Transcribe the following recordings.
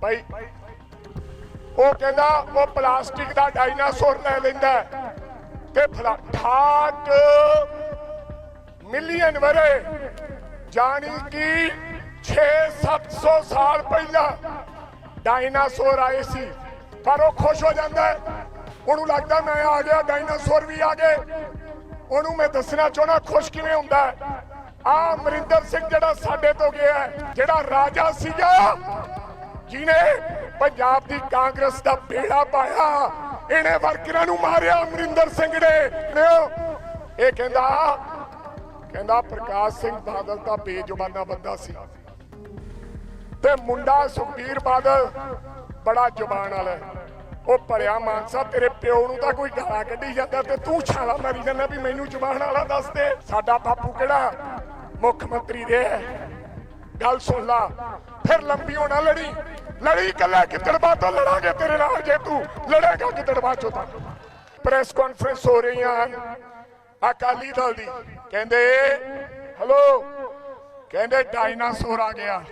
ਭਾਈ ਉਹ ਕਹਿੰਦਾ, ਉਹ ਪਲਾਸਟਿਕ ਦਾ ਡਾਇਨਾਸੌਰ ਲੈ ਲੈਂਦਾ ਤੇ ਫਲਾ 68 ਮਿਲੀਅਨ ਵਰੇ, ਜਾਣੀ ਕਿ 6-700 ਸਾਲ ਪਹਿਲਾਂ ਡਾਇਨਾਸੌਰ ਆਏ ਸੀ। ਪਰ ਉਹ ਖੁਸ਼ ਹੋ ਜਾਂਦਾ ਉਹਨੂੰ ਲੱਗਦਾ ਮੈਂ ਆ ਗਿਆ, ਡਾਇਨਾਸੌਰ ਵੀ ਆ ਗਏ। ਉਹਨੂੰ ਮੈਂ ਦੱਸਣਾ ਚਾਹਣਾ ਖੁਸ਼ ਕਿਵੇਂ ਹੁੰਦਾ ਆ ਅਮਰਿੰਦਰ ਸਿੰਘ ਜਿਹੜਾ ਸਾਡੇ ਤੋਂ ਗਿਆ ਜਿਹੜਾ ਰਾਜਾ ਸੀਗਾ ਜਿਹਨੇ ਪੰਜਾਬ ਦੀ ਕਾਂਗਰਸ ਦਾ ਬੇੜਾ ਪਾਇਆ, ਇਹਨੇ ਵਰਕਰਾਂ ਨੂੰ ਮਾਰਿਆ ਅਮਰਿੰਦਰ ਸਿੰਘ ਨੇ ਇਹ ਕਹਿੰਦਾ ਕਹਿੰਦਾ ਪ੍ਰਕਾਸ਼ ਸਿੰਘ ਬਾਦਲ ਤਾਂ ਬੇਜ਼ੁਬਾਨਾ ਬੰਦਾ ਸੀ। ਤੇ ਮੁੰਡਾ ਸੁਖਬੀਰ ਬਾਦਲ ਬੜਾ ਜ਼ੁਬਾਨ ਵਾਲਾ ਉਹ ਭਰਿਆ ਮਾਨਸਾ, ਤੇਰੇ ਪਿਓ ਨੂੰ ਤਾਂ ਕੋਈ ਗਾਲਾਂ ਕੱਢੀ ਜਾਂਦਾ ਤੇ ਤੂੰ ਛਾਲਾ ਮਾਰੀ ਜਾਂਦਾ ਵੀ ਮੈਨੂੰ ਜ਼ੁਬਾਨ ਵਾਲਾ ਦੱਸ ਦੇ। ਸਾਡਾ ਬਾਪੂ ਕਿਹੜਾ ਮੁੱਖ ਮੰਤਰੀ ਦੇ ਗੱਲ ਸੁਣ ਲਾ। ਫਿਰ ਲੰਬੀ ਹੋਣਾ ਲੜੀ। ਲੜੀ ਕੱਲਾ ਕਿਤੜਬਾ ਤੋਂ ਲੜਾਂਗੇ ਤੇਰੇ ਨਾਲ ਜੇ ਤੂੰ ਲੜੇਗਾ ਕਿਤੜਬਾ ਚੋਂ ਤਾਂ। ਪ੍ਰੈਸ ਕਾਨਫਰੰਸ ਹੋ ਰਹੀਆਂ ਹਨ। ਅਕਾਲੀ ਦਲ ਦੀ। ਕਹਿੰਦੇ, ਹਲੋ? ਕਹਿੰਦੇ, ਡਾਇਨਾਸੌਰ ਆ ਗਿਆ।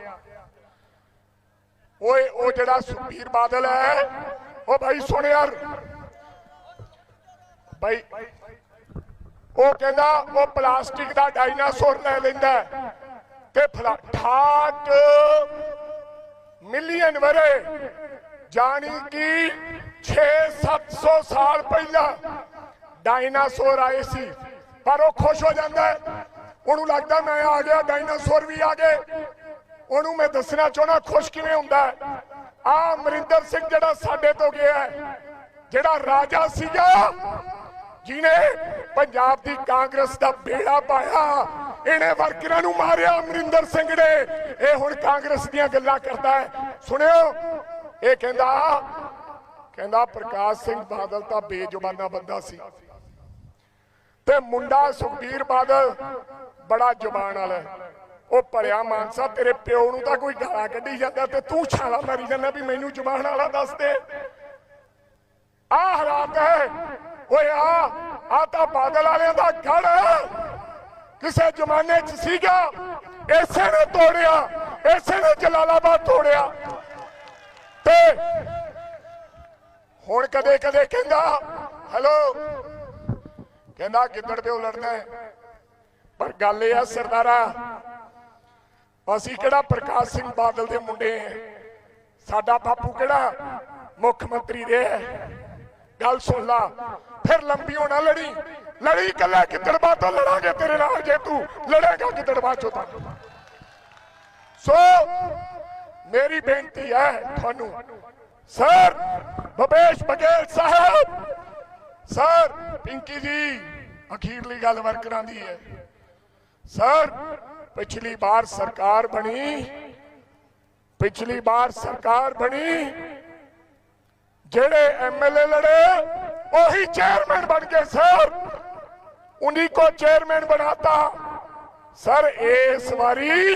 ਓਏ, ਉਹ ਜਿਹੜਾ ਸੁਖਬੀਰ ਬਾਦਲ ਹੈ, ਉਹ ਭਾਈ ਸੁਣ ਯਾਰ। ਭਾਈ ਉਹ ਕਹਿੰਦਾ, ਉਹ ਪਲਾਸਟਿਕ ਦਾ ਡਾਇਨਾਸੌਰ ਲੈ ਲੈਂਦਾ ਹੈ ਤੇ ਫਲਾ 68 ਮਿਲੀਅਨ ਵਰੇ। ਜਾਣੀ ਕਿ 6-700 ਸਾਲ ਪਹਿਲਾਂ ਡਾਇਨਾਸੌਰ ਆਏ ਸੀ, ਪਰ ਉਹ ਖੁਸ਼ ਹੋ ਜਾਂਦਾ ਉਹਨੂੰ ਲੱਗਦਾ ਮੈਂ ਆ ਗਿਆ, ਡਾਇਨਾਸੌਰ ਵੀ ਆ ਗਏ। ਉਹਨੂੰ ਮੈਂ ਦੱਸਣਾ ਚਾਹਣਾ ਖੁਸ਼ ਕਿਵੇਂ ਹੁੰਦਾ ਆ ਅਮਰਿੰਦਰ ਸਿੰਘ ਜਿਹੜਾ ਸਾਡੇ ਤੋਂ ਗਿਆ ਜਿਹੜਾ ਰਾਜਾ ਸੀਗਾ, ਜਿਹਨੇ ਪੰਜਾਬ ਦੀ ਕਾਂਗਰਸ ਦਾ ਬੇੜਾ ਪਾਇਆ। ਇਹਨੇ ਵਰਕਰਾਂ ਨੂੰ ਮਾਰਿਆ, ਅਮਰਿੰਦਰ ਸਿੰਘ ਨੇ। ਇਹ ਹੁਣ ਕਾਂਗਰਸ ਦੀਆਂ ਗੱਲਾਂ ਕਰਦਾ ਹੈ। ਸੁਣਿਓ, ਇਹ ਕਹਿੰਦਾ ਕਹਿੰਦਾ ਪ੍ਰਕਾਸ਼ ਸਿੰਘ ਬਾਦਲ ਤਾਂ ਬੇਜ਼ੁਬਾਨਾ ਬੰਦਾ ਸੀ। ਤੇ ਮੁੰਡਾ ਸੁਖਬੀਰ ਬਾਦਲ ਬੜਾ ਜ਼ੁਬਾਨ ਵਾਲਾ ਉਹ ਭਰਿਆ ਮਾਨਸਾ, ਤੇਰੇ ਪਿਓ ਨੂੰ ਤਾਂ ਕੋਈ ਗਾਲਾਂ ਕੱਢੀ ਜਾਂਦਾ ਤੇ ਤੂੰ ਛਾਲਾ ਮਾਰੀ ਜਾਂਦਾ ਵੀ ਮੈਨੂੰ ਜ਼ੁਬਾਨ ਵਾਲਾ ਦੱਸ ਦੇ। ਆ ਹਾਲਾਤ ਹੈ। ਓਏ ਆ ਆ ਤਾਂ ਬਾਦਲ ਵਾਲਿਆਂ ਦਾ ਗੜ। ਕਿਸੇ ਜ਼ਮਾਨੇ 'ਚ ਸੀਗਾ, ਇਸੇ ਨੇ ਤੋੜਿਆ, ਇਸੇ ਨੇ ਜਲਾਲਾਬਾਦ ਤੋੜਿਆ। ਤੇ ਹੁਣ ਕਦੇ ਕਦੇ ਕਹਿੰਦਾ, ਹੈਲੋ? ਕਹਿੰਦਾ ਕਿੱਦੜ ਪਿਓ ਲੜਨਾ ਹੈ। ਪਰ ਗੱਲ ਇਹ ਆ ਸਰਦਾਰਾ, ਅਸੀਂ ਕਿਹੜਾ ਪ੍ਰਕਾਸ਼ ਸਿੰਘ ਬਾਦਲ ਦੇ ਮੁੰਡੇ ਆ ਸਾਡਾ ਬਾਪੂ ਕਿਹੜਾ ਮੁੱਖ ਮੰਤਰੀ ਦੇ ਗੱਲ ਸੁਣ ਲਾ, ਫਿਰ ਲੰਬੀ ਹੋਣਾ ਲੜੀ। ਲੜੀ ਕੱਲਾ ਕਿੱਦੜਬਾ ਤੋਂ ਲੜਾਂਗੇ ਤੇਰੇ ਨਾਲ ਜੇ ਤੂੰ ਲੜੇਗਾ ਕਿੱਦੜਬਾ ਚੋਂ ਤਾਂ। ਸੋ ਮੇਰੀ ਬੇਨਤੀ ਹੈ ਤੁਹਾਨੂੰ। ਸਰ ਭਵੇਸ਼ ਬਗੇਲ ਸਾਹਿਬ। ਸਰ, ਪਿੰਕੀ ਜੀ, ਅਖੀਰਲੀ ਗੱਲ ਵਰਕਰਾਂ ਦੀ ਹੈ। ਸਰ, ਪਿਛਲੀ ਵਾਰ ਸਰਕਾਰ ਬਣੀ। ਪਿਛਲੀ ਵਾਰ ਸਰਕਾਰ ਬਣੀ। ਜਿਹੜੇ ਐਮਐਲਏ ਲੜੇ, ਉਹੀ ਚੇਅਰਮੈਨ ਬਣ ਗਏ ਸਰ ਉਨੀ को ਚੇਅਰਮੈਨ बनाता। ਸਰ ਇਸ ਵਾਰੀ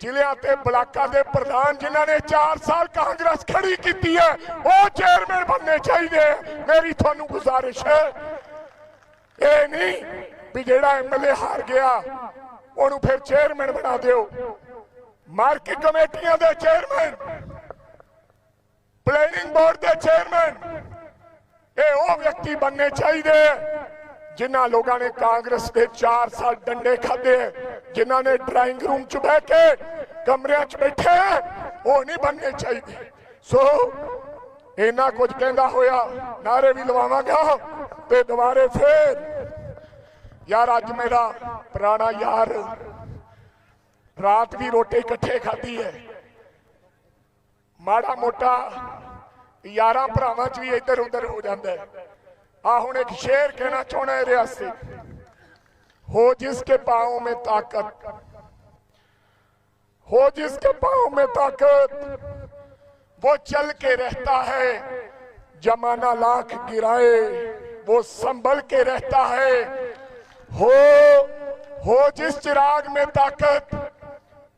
ਜ਼ਿਲ੍ਹਿਆਂ ਤੇ ਬਲਾਕਾਂ ਦੇ ਪ੍ਰਧਾਨ ਜਿਨ੍ਹਾਂ ਨੇ 4 ਸਾਲ ਕਾਂਗਰਸ ਖੜੀ ਕੀਤੀ ਹੈ ਉਹ ਚੇਅਰਮੈਨ ਬਣਨੇ ਚਾਹੀਦੇ ਮੇਰੀ ਤੁਹਾਨੂੰ ਗੁਜ਼ਾਰਿਸ਼ ਹੈ ਇਹ ਨਹੀਂ ਵੀ ਜਿਹੜਾ ਐਮਐਲਏ ਹਾਰ ਗਿਆ ਉਹਨੂੰ ਫਿਰ ਚੇਅਰਮੈਨ ਬਣਾ ਦਿਓ ਮਾਰਕੀਟ ਕਮੇਟੀਆਂ ਦੇ ਚੇਅਰਮੈਨ ਪਲੈਨਿੰਗ ਬੋਰਡ ਦੇ ਚੇਅਰਮੈਨ ਇਹ ਉਹ ਵਿਅਕਤੀ ਬਣਨੇ ਚਾਹੀਦੇ ਜਿਨ੍ਹਾਂ ਲੋਕਾਂ ਨੇ ਕਾਂਗਰਸ ਦੇ 4 ਸਾਲ ਡੰਡੇ ਖਾਦੇ ਜਿਨ੍ਹਾਂ ਨੇ ਡਰਾਇੰਗ ਰੂਮ 'ਚ ਬਹਿ ਕੇ ਕਮਰਿਆਂ 'ਚ ਬੈਠੇ ਹੈ, ਉਹ ਨਹੀਂ ਬਣਨੇ ਚਾਹੀਦੇ। ਸੋ ਇਹਨਾਂ ਕੁਝ ਕਹਿੰਦਾ ਹੋਇਆ ਨਾਰੇ ਵੀ ਲਵਾਵਾਂਗਾ ਤੇ ਦੁਬਾਰੇ ਫੇਰ ਯਾਰ ਅੱਜ ਮੇਰਾ ਪੁਰਾਣਾ ਯਾਰ ਰਾਤ ਵੀ ਰੋਟੀ ਇਕੱਠੇ ਖਾਧੀ ਹੈ। ਮਾੜਾ ਮੋਟਾ ਯਾਰਾਂ ਭਰਾਵਾਂ 'ਚ ਵੀ ਇੱਧਰ ਉੱਧਰ ਹੋ ਜਾਂਦਾ ਹੈ। आ हूँ एक शेर कहना चाहना है रियासी। हो जिसके पाओ में ताकत, हो जिसके पाओ में ताकत, वो चल के रहता है, जमाना लाख गिराए, वो संभल के रहता है। हो हो जिस चिराग में ताकत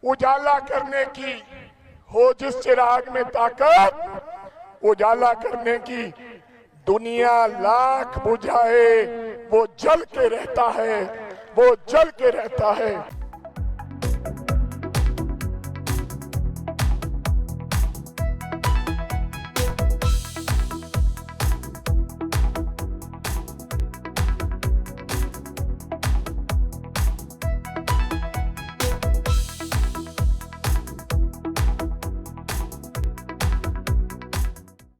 उजाला करने की, हो जिस चिराग में ताकत उजाला करने की दुनिया लाख बुझाए वो जल के रहता है वो जल के रहता है